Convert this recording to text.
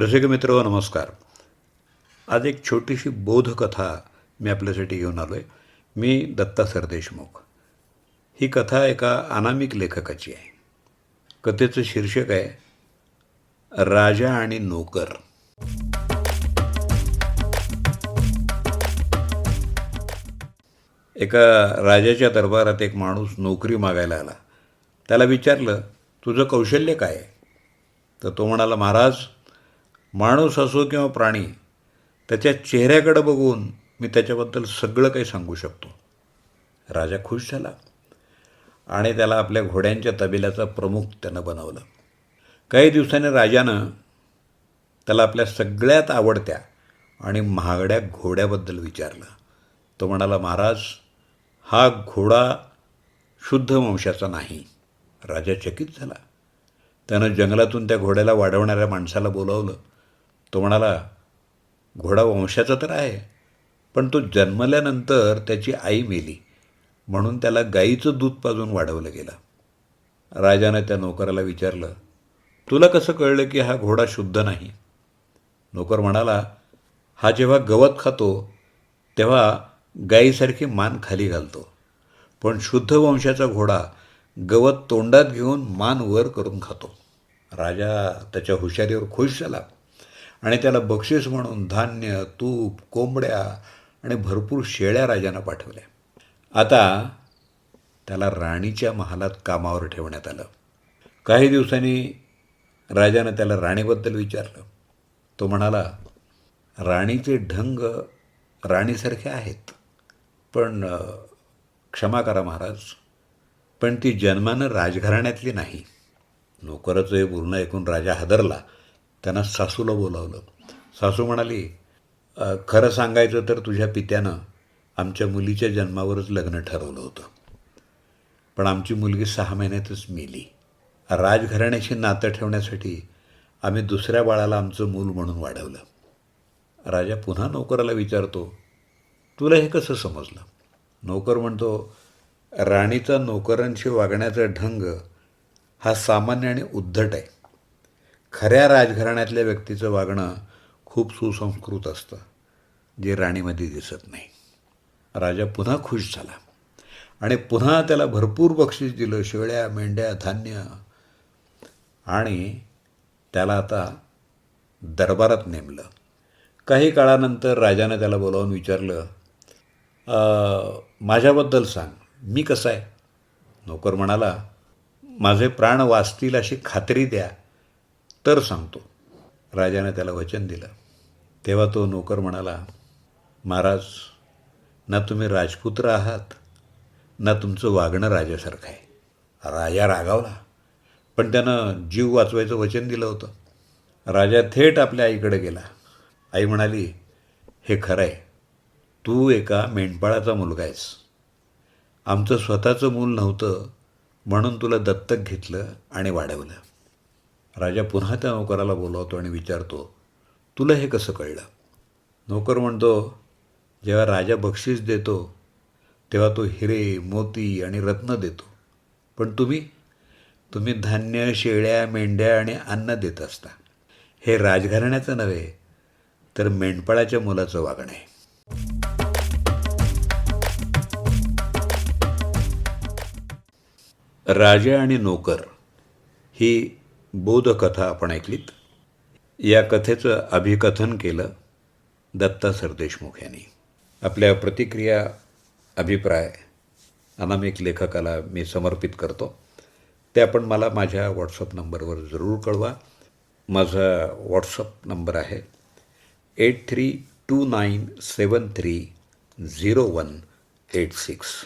रसिक मित्र नमस्कार. आज एक छोटीशी बोधकथा मी आपल्यासाठी घेऊन आलो आहे मी दत्ता सरदेशमुख ही कथा एका अनामिक लेखकाची आहे. कथेचं शीर्षक आहे राजा आणि नोकर. एका राजाच्या दरबारात एक माणूस नोकरी मागायला आला. त्याला विचारलं तुझं कौशल्य काय आहे? तर तो म्हणाला महाराज माणूस असो किंवा प्राणी त्याच्या चेहऱ्याकडं बघून मी त्याच्याबद्दल सगळं काही सांगू शकतो. राजा खुश झाला आणि त्याला आपल्या घोड्यांच्या तबेल्याचा प्रमुख त्यानं बनवलं. काही दिवसांनी राजानं त्याला आपल्या सगळ्यात आवडत्या आणि महागड्या घोड्याबद्दल विचारलं. तो म्हणाला महाराज हा घोडा शुद्ध वंशाचा नाही. राजा चकित झाला. त्यानं जंगलातून त्या घोड्याला वाढवणाऱ्या माणसाला बोलावलं. तो म्हणाला घोडा वंशाचा तर आहे पण तो जन्मल्यानंतर त्याची आई मेली म्हणून त्याला गाईचं दूध पाजून वाढवलं गेलं. राजानं त्या नोकराला विचारलं तुला कसं कळलं की हा घोडा शुद्ध नाही? नोकर म्हणाला हा जेव्हा गवत खातो तेव्हा गाईसारखी मान खाली घालतो पण शुद्ध वंशाचा घोडा गवत तोंडात घेऊन मान वर करून खातो. राजा त्याच्या हुशारीवर खुश झाला. आणि त्याला बक्षीस म्हणून धान्य तूप कोंबड्या आणि भरपूर शेळ्या राजानं पाठवल्या. आता त्याला राणीच्या महालात कामावर ठेवण्यात आलं. काही दिवसांनी राजानं त्याला राणीबद्दल विचारलं. तो म्हणाला राणीचे ढंग राणीसारखे आहेत. पण क्षमा करा महाराज पण ती जन्मानं राजघराण्यातली नाही. नोकराचं हे पूर्ण ऐकून राजा हादरला. त्यांना सासूला बोलावलं. सासू म्हणाली खरं सांगायचं तर तुझ्या पित्यानं आमच्या मुलीच्या जन्मावरच लग्न ठरवलं होतं. पण आमची मुलगी सहा महिन्यातच मेली. राजघराण्याशी नातं ठेवण्यासाठी आम्ही दुसऱ्या बाळाला आमचं मूल म्हणून वाढवलं. राजा पुन्हा नोकराला विचारतो तुला हे कसं समजलं? नोकर म्हणतो राणीचा नोकरांशी वागण्याचा ढंग हा सामान्य आणि उद्धट आहे. खऱ्या राजघराण्यातल्या व्यक्तीचं वागणं खूप सुसंस्कृत असतं जे राणीमध्ये दिसत नाही. राजा पुन्हा खुश झाला आणि पुन्हा त्याला भरपूर बक्षीस दिलं शेळ्या मेंढ्या धान्य. आणि त्याला आता दरबारात नेमलं. काही काळानंतर राजाने त्याला बोलावून विचारलं माझ्याबद्दल सांग मी कसा आहे? नोकर म्हणाला माझे प्राण वाचतील अशी खात्री द्या. तर सांगतो. राजाने त्याला वचन दिलं. तेव्हा तो नोकर म्हणाला महाराज ना तुम्ही राजपुत्र आहात ना तुमचं वागणं राजासारखं आहे. राजा रागावला पण त्यानं जीव वाचवायचं वचन दिलं होतं. राजा थेट आपल्या आईकडे गेला. आई म्हणाली हे खरं आहे तू एका मेंढपाळाचा मुलगा आहेस. आमचं स्वतःचं मूल नव्हतं म्हणून तुला दत्तक घेतलं आणि वाढवलं. राजा पुन्हा त्या नोकराला बोलावतो आणि विचारतो तुला हे कसं कळलं? नोकर म्हणतो जेव्हा राजा बक्षीस देतो तेव्हा तो हिरे मोती आणि रत्न देतो. पण तुम्ही तुम्ही धान्य शेळ्या मेंढ्या आणि अन्न देत असता. हे राजघराण्याचं नव्हे तर मेंढपाळाच्या मुलाचं वागणं आहे. राजा आणि नोकर ही बोधकथा आपण ऐकलीत. या कथेचं अभिकथन केलं दत्ता सरदेशमुख यांनी. आपल्या प्रतिक्रिया अभिप्राय अनामिक लेखकाला मी समर्पित करतो. ते आपण मला माझ्या व्हॉट्सअप नंबरवर जरूर कळवा. माझा व्हॉट्सअप नंबर आहे eight three two nine seven three zero one eight six.